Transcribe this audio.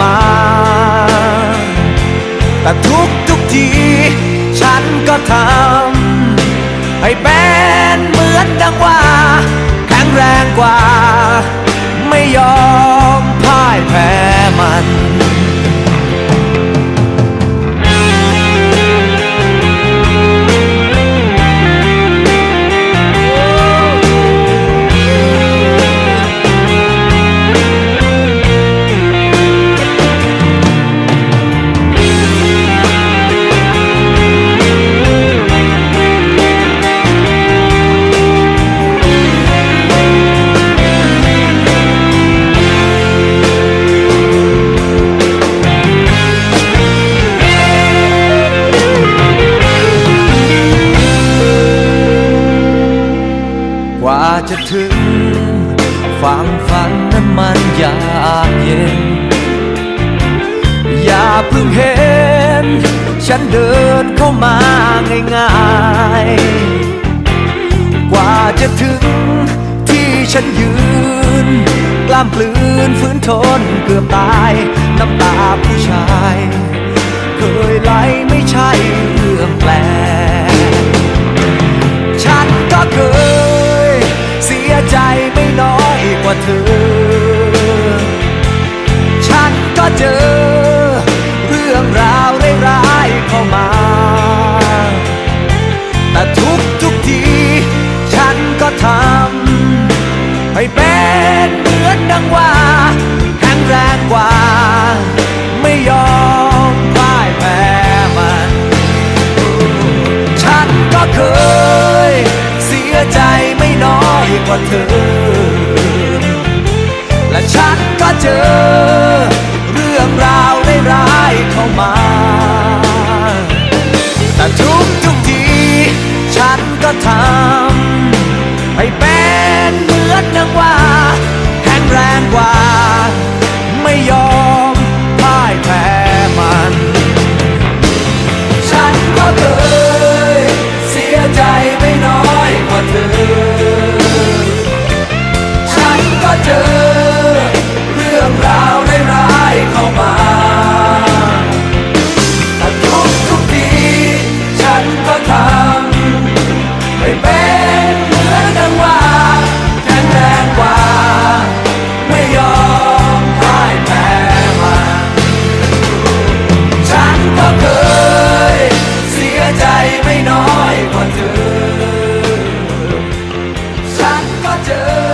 มา แต่ทุกทุกที ฉันก็ทำให้เป็นเหมือนดังว่า จะถึงฝั่งฝันนั้นมันยากเย็น อย่าเพิ่งเห็น ฉันเดินเข้ามาง่ายๆ กว่าจะถึงที่ฉันยืน กล้ามปลืนฝืนทนเกือบตาย น้ำตาผู้ชาย ไม่น้อยกว่าเธอ ฉันก็เจอ เรื่องราวร้ายๆเข้ามา แต่ทุกทุกที ฉันก็ทำให้เป็นเหมือนดังว่าแข็งแรงกว่า ไม่ยอมพ่ายแพ้มัน ฉันก็เคย เสียใจไม่น้อยกว่าเธอ Yeah.